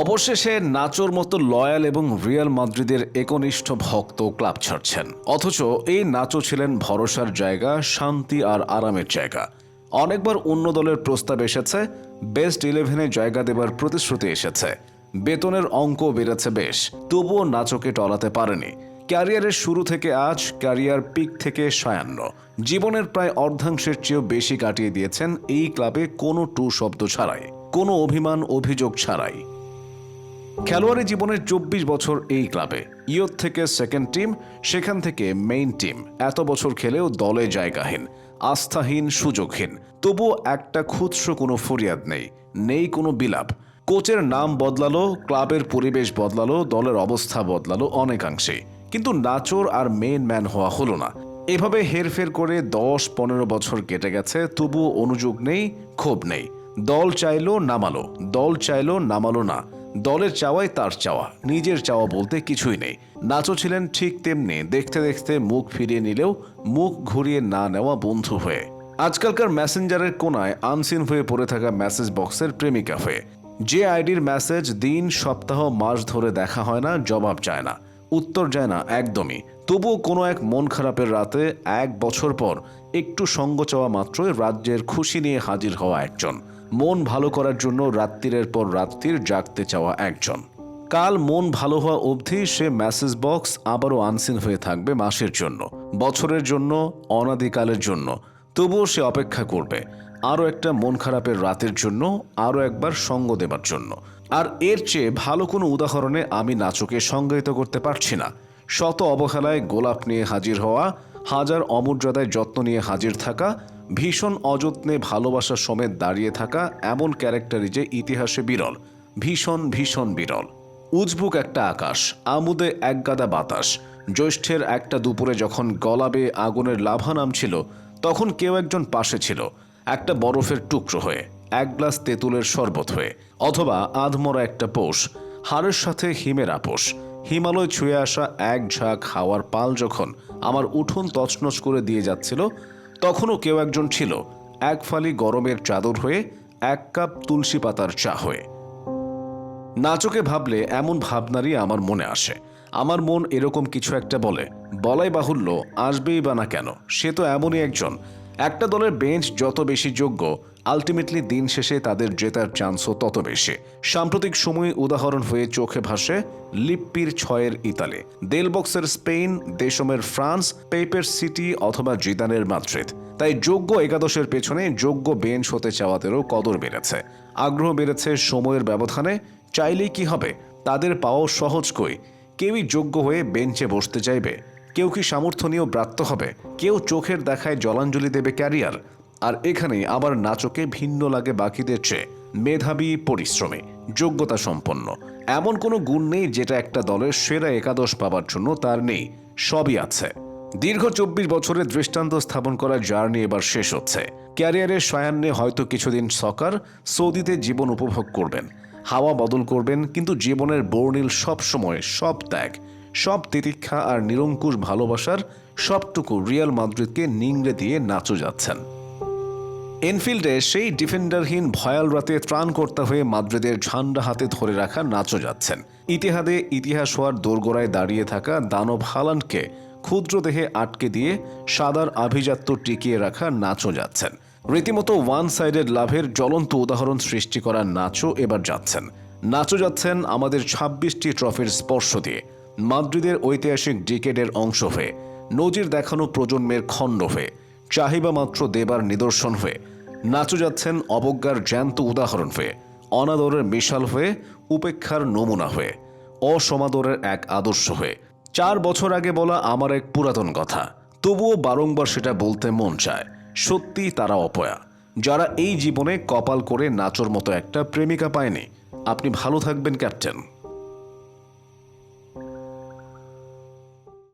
অবশেষে নাচোর মতো লয়াল এবং রিয়াল মাদ্রিদের একনিষ্ঠ ভক্ত ক্লাব ছাড়ছেন। অথচ এই নাচো ছিলেন ভরসার জায়গা, শান্তি আর আরামের জায়গা। অনেকবার অন্য দলের প্রস্তাব এসেছে, বেস্ট ইলেভেনে জায়গা দেবার প্রতিশ্রুতি এসেছে। বেতনের অঙ্ক বেড়েছে বেশ, তবুও নাচোকে টলাতে পারেনি। ক্যারিয়ারের শুরু থেকে আজ ক্যারিয়ার পিক থেকে সায়ান্ন। জীবনের প্রায় অর্ধাংশের চেয়েও বেশি কাটিয়ে দিয়েছেন এই ক্লাবে কোনো টু শব্দ ছাড়াই, কোনো অভিমান, অভিযোগ ছাড়াই। খেলোয়াড়ি জীবনের চব্বিশ বছর এই ক্লাবে। ইয়ত থেকে সেকেন্ড টিম সেখান থেকে মেইন টিম এত বছর খেলেও দলে জায়গাহীন, আস্থাহীন, সুযোগহীন। তবুও একটা খুচরো কোনো ফরিয়াদ নেই নেই কোনো বিলাপ। কোচের নাম বদলালো, ক্লাবের পরিবেশ বদলালো, দলের অবস্থা বদলালো অনেকাংশেই। কিন্তু নাচোর আর মেইন ম্যান হওয়া হলো না। এভাবে হেরফের করে দশ পনেরো বছর কেটে গেছে, তবুও অনুযোগ নেই, ক্ষোভ নেই। দল চাইলো নামালো, দল চাইলো নামালো না। দলের চাওয়াই তার চাওয়া, নিজের চাওয়া বলতে কিছুই নেই। নাচো ছিলেন ঠিক তেমনি, দেখতে দেখতে মুখ ফিরিয়ে নিলেও মুখ ঘুরিয়ে না নেওয়া বন্ধু হয়ে। আজকালকার মেসেঞ্জারের কোনায় আনসিন হয়ে পড়ে থাকা মেসেজ বক্সের প্রেমিকা হয়ে। যে আইডির মেসেজ দিন, সপ্তাহ, মাস ধরে দেখা হয় না, জবাব চায় না। উত্তর যায় না, একদমই। তবুও কোনো এক মন খারাপের রাতে, এক বছর পর, একটু সঙ্গ চাওয়া মাত্রই রাজ্যের খুশি নিয়ে হাজির হওয়া একজন। মন ভালো করার জন্য রাত্রিরের পর রাত্রির জাগতে চাওয়া একজন। কাল মন ভালো হওয়া অবধি সে মেসেজ বক্স আবারও আনসিন হয়ে থাকবে মাসের জন্য, বছরের জন্য, অনাদিকালের জন্য। তবুও সে অপেক্ষা করবে, আরও একটা মন খারাপের রাতের জন্য, আরও একবার সঙ্গ দেবার জন্য। আর এর চেয়ে ভালো কোনো উদাহরণে আমি নাচকে সংজ্ঞায়িত করতে পারছি না। শত অবহেলায় গোলাপ নিয়ে হাজির হওয়া, হাজার অমর্যাদায় যত্ন নিয়ে হাজির থাকা ভীষণ অযত্নে ভালোবাসা সমেত দাঁড়িয়ে থাকা এমন ক্যারেক্টারই যে ইতিহাসে বিরল, ভীষণ ভীষণ বিরল। উজবুক একটা আকাশ, আমুদে একগাদা বাতাস, জ্যৈষ্ঠের একটা দুপুরে যখন গলাবে আগুনের লাভা নামছিল, তখন কেউ একজন পাশে ছিল, একটা বরফের টুকরো হয়ে, এক গ্লাস তেঁতুলের শরবত হয়ে, অথবা আধমরা একটা পোষ, হাড়ের সাথে হিমের আপোষ, হিমালয় ছুঁয়ে আসা এক ঝাঁক হাওয়ার পাল যখন আমার উঠোন তছনছ করে দিয়ে যাচ্ছিল তখনও কেউ একজন ছিল, এক ফালি গরমের চাদর হয়ে, এক কাপ তুলসী পাতার চা হয়ে। নাচকে ভাবলে এমন ভাবনারই আমার মনে আসে। আমার মন এরকম কিছু একটা বলে, বলাই বাহুল্য, আসবেই বা না কেন, সে তো এমনই একজন। একটা দলের বেঞ্চ যত বেশি যোগ্য আলটিমেটলি দিন শেষে তাদের জেতার চান্সও তত বেশি। সাম্প্রতিক সময়ে উদাহরণ হয়ে চোখে ভাসে লিপ্পির ছয়ের ইতালি। দেলবক্সের স্পেন দেশমের ফ্রান্স, পেপের সিটি অথবা জিদানের মাদ্রিদ। তাই যোগ্য একাদশের পেছনে যোগ্য বেঞ্চ হতে চাওয়াদেরও কদর বেড়েছে। আগ্রহ বেড়েছে সময়ের ব্যবধানে। চাইলেই কি হবে? তাদের পাওয়াও সহজ কই? কেউই যোগ্য হয়ে বেঞ্চে বসতে চাইবে? কেউ কি সামর্থ্য নিয়েও ব্রাত্য হবে? কেউ চোখের দেখায় জলাঞ্জলি দেবে ক্যারিয়ার? আর এখানে আবার নাচকে ভিন্ন লাগে বাকিদের চেয়ে। মেধাবী, পরিশ্রমী, যোগ্যতা সম্পন্ন। এমন কোনো গুণ নেই যেটা একটা দলের সেরা একাদশ পাবার জন্য তার নেই। সবই আছে। দীর্ঘ চব্বিশ বছরের দৃষ্টান্ত স্থাপন করার জার্নি এবার শেষ হচ্ছে। ক্যারিয়ারের সায়ান্নে হয়তো কিছুদিন সকার, সৌদিতে জীবন উপভোগ করবেন। হাওয়া বদল করবেন, কিন্তু জীবনের বর্ণিল সব সময় সব ত্যাগ। সব তিতিক্ষা আর নিরঙ্কুশ ভালোবাসার সবটুকু রিয়াল মাদ্রিদকে নিংড়ে দিয়ে নাচো যাচ্ছেন। এনফিল্ডে সেই ডিফেন্ডারহীন ভয়াল রাতে ত্রাণকর্তা হয়ে মাদ্রিদের ঝান্ডা হাতে ধরে রাখা নাচো যাচ্ছেন। ইতিহাদে ইতিহাস হওয়ার দোরগোড়ায় দাঁড়িয়ে থাকা দানব হালানকে ক্ষুদ্র দেহে আটকে দিয়ে সাদার আভিজাত্য টিকিয়ে রাখা নাচো যাচ্ছেন। রীতিমতো ওয়ান সাইডেড লাভের জ্বলন্ত উদাহরণ সৃষ্টি করা নাচো এবার যাচ্ছেন। নাচো যাচ্ছেন আমাদের ছাব্বিশটি ট্রফির স্পর্শ দিয়ে, মাদ্রিদের ঐতিহাসিক ডিকেডের অংশ হয়ে, নজির দেখানো প্রজন্মের খণ্ড হয়ে চাহিবা মাত্র দেবার নিদর্শন হয়ে নাচো যাচ্ছেন অবজ্ঞার জ্যান্ত উদাহরণ হয়ে, অনাদরের মিশাল হয়ে, উপেক্ষার নমুনা হয়ে, অসমাদরের এক আদর্শ হয়ে। চার বছর আগে বলা আমার এক পুরাতন কথা, তবুও বারংবার সেটা বলতে মন চায়, সত্যি তারা অপয়া। যারা এই জীবনে কপাল করে নাচর মতো একটা প্রেমিকা পায়নি, আপনি ভালো থাকবেন, ক্যাপ্টেন।